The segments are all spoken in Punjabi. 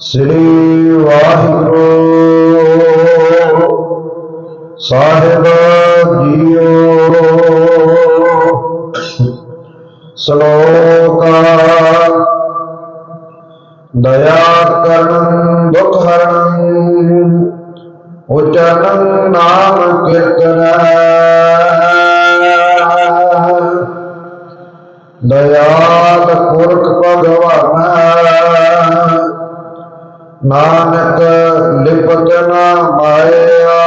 ਸ੍ਰੀ ਵਾਹਿਗੁਰੂ ਸਾਹਿਬ ਜੀਓ। ਸ਼ਲੋਕ ਦਇਆ ਕਰਨ ਦੁਖ ਹਰਨ ਉਚਰਨ ਨਾਮ ਕੀਰਤਨ। ਦਇਆਲ ਨਾਨਕ ਲਿਪਤ ਨਾ ਮਾਇਆ।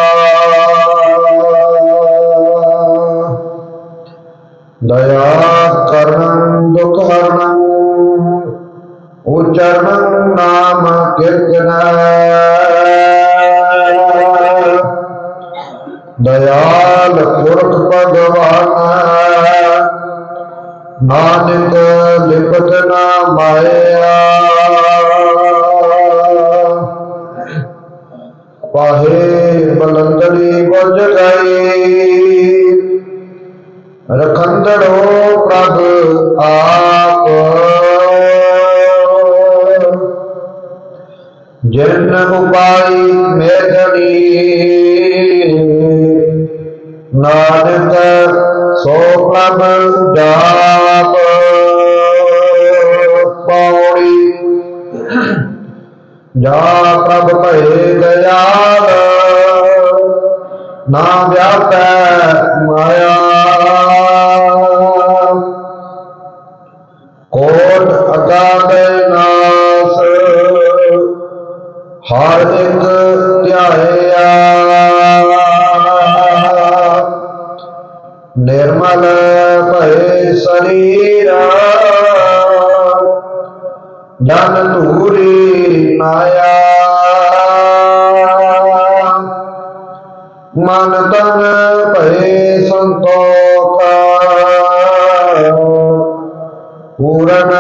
ਦਇਆ ਕਰਨ, ਦੁਖ ਹਰਨ, ਉਚਰਨ ਨਾਮ ਕੀਰਤਨ। ਦਇਆਲ ਪੁਰਖ ਭਗਵਾਨ, ਨਾਨਕ ਲਿਪਤ ਨਾ ਮਾਇਆ। ਪਾਹੇ ਬਲੰਦਰੀ ਬੁਝ ਗਈ ਰਖੰਦੜੋ ਪ੍ਰਭ ਆਪ। ਜਿਨ ਉਪਾਈ ਮੇਧਣੀ ਨਾਨਕ ਸੋ ਪ੍ਰਭ ਜਾਪ। ਜਾ ਪ੍ਰਭ ਭਏ ਦਇਆਲ, ਨਾ ਵਿਆਪੈ ਮਾਇਆ। ਕੋਟ ਅਗਾਧ ਨਾਸ, ਹਰ ਇੱਕ ਧਿਆਇਆ ਨਿਰਮਲ ਭਏ ਸਰੀਰਾ ਜਨ ਧੂਰੀ ਨਾਇਆ ਮਨ ਤਨ ਭਏ ਸੰਤੋਖ। ਪੂਰਨ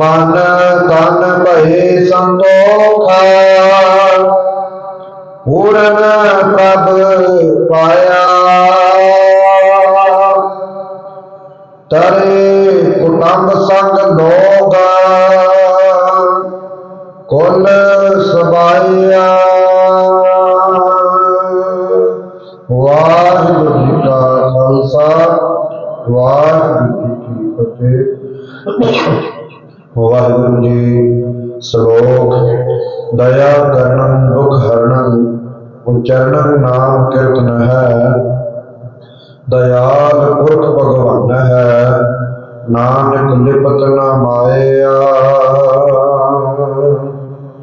ਮਨ ਤਨ ਭਏ ਸੰਤੋਖਾ ਪੂਰਨ ਪ੍ਰਭ ਪਾਇਆ। ਤਰੇ ਕੁਟੰਬ ਸੰਗ ਲੋਗ ਕੁਲ ਸਬਾਇਆ। ਵਾਹਿਗੁਰੂ ਜੀ ਕਾ ਖਾਲਸਾ, ਵਾਹਿਗੁਰੂ ਜੀ ਕੀ ਫਤਿਹ। ਵਾਹਿਗੁਰੂ ਜੀ, ਸ਼ਲੋਕ, ਦਇਆ ਕਰਨੰ, ਦੁਖ ਹਰਨੰ ਉਚਰਨੰ ਨਾਮ ਕੀਰਤਨ ਹੈ। ਦਇਆਲ ਪੁਰਖ ਭਗਵਾਨ ਹੈ, ਨਾਨਕ ਲਿਪਤ ਨਾ ਮਾਇਆ।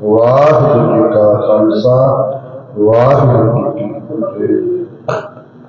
ਵਾਹਿਗੁਰੂ ਜੀ ਕਾ ਖਾਲਸਾ, ਵਾਹਿਗੁਰੂ ਜੀ ਕੀ ਫਤਿਹ।